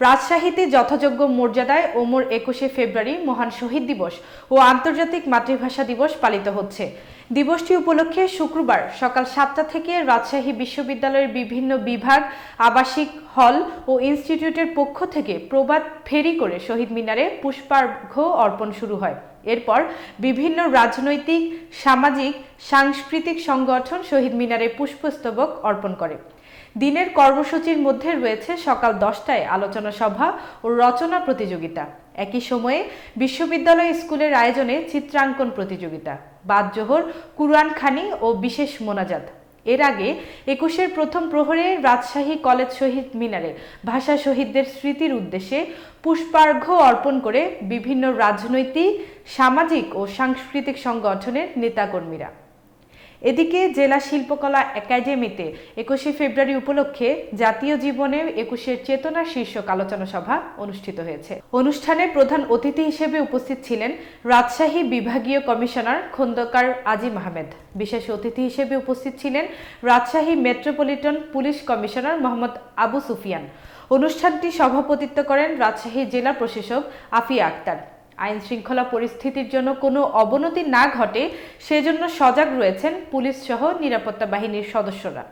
রাজশাহীতে যথাযোগ্য মর্যাদায় ওমর একুশে ফেব্রুয়ারি মহান শহীদ দিবস ও আন্তর্জাতিক মাতৃভাষা দিবস পালিত হচ্ছে। দিবসটি উপলক্ষে শুক্রবার সকাল সাতটা থেকে রাজশাহী বিশ্ববিদ্যালয়ের বিভিন্ন বিভাগ, আবাসিক হল ও ইনস্টিটিউটের পক্ষ থেকে প্রবাদ ফেরি করে শহীদ মিনারে পুষ্পার্ঘ্য অর্পণ শুরু হয়। এরপর বিভিন্ন রাজনৈতিক, সামাজিক, সাংস্কৃতিক সংগঠন শহীদ মিনারে পুষ্পস্তবক অর্পণ করে। দিনের কর্মসূচির মধ্যে রয়েছে সকাল দশটায় আলোচনা সভা ও রচনা প্রতিযোগিতা। একই সময়ে বিশ্ববিদ্যালয় স্কুলের আয়োজনে চিত্রাঙ্কন প্রতিযোগিতা, বাদজোহর কুরআন খানি ও বিশেষ মোনাজাত। এর আগে একুশের প্রথম প্রহরে রাজশাহী কলেজ শহীদ মিনারে ভাষা শহীদদের স্মৃতির উদ্দেশ্যে পুষ্পার্ঘ্য অর্পণ করে বিভিন্ন রাজনৈতিক, সামাজিক ও সাংস্কৃতিক সংগঠনের নেতাকর্মীরা। এদিকে জেলা শিল্পকলা একাডেমিতে একুশে ফেব্রুয়ারি উপলক্ষে জাতীয় জীবনে একুশের চেতনা শীর্ষক আলোচনা সভা অনুষ্ঠিত হয়েছে। অনুষ্ঠানে প্রধান অতিথি হিসেবে উপস্থিত ছিলেন রাজশাহী বিভাগীয় কমিশনার খন্দকার আজিম আহমেদ। বিশেষ অতিথি হিসেবে উপস্থিত ছিলেন Rajshahi metropolitan police commissioner Mohammad Abu Sufian. অনুষ্ঠানটি সভাপতিত্ব করেন রাজশাহী জেলা প্রশাসক আফিয়া আক্তার। আইন শৃঙ্খলা পরিস্থিতির জন্য কোনো অবনতি না ঘটে, সেজন্য সজাগ রয়েছেন পুলিশ সহ নিরাপত্তা বাহিনীর সদস্যরা।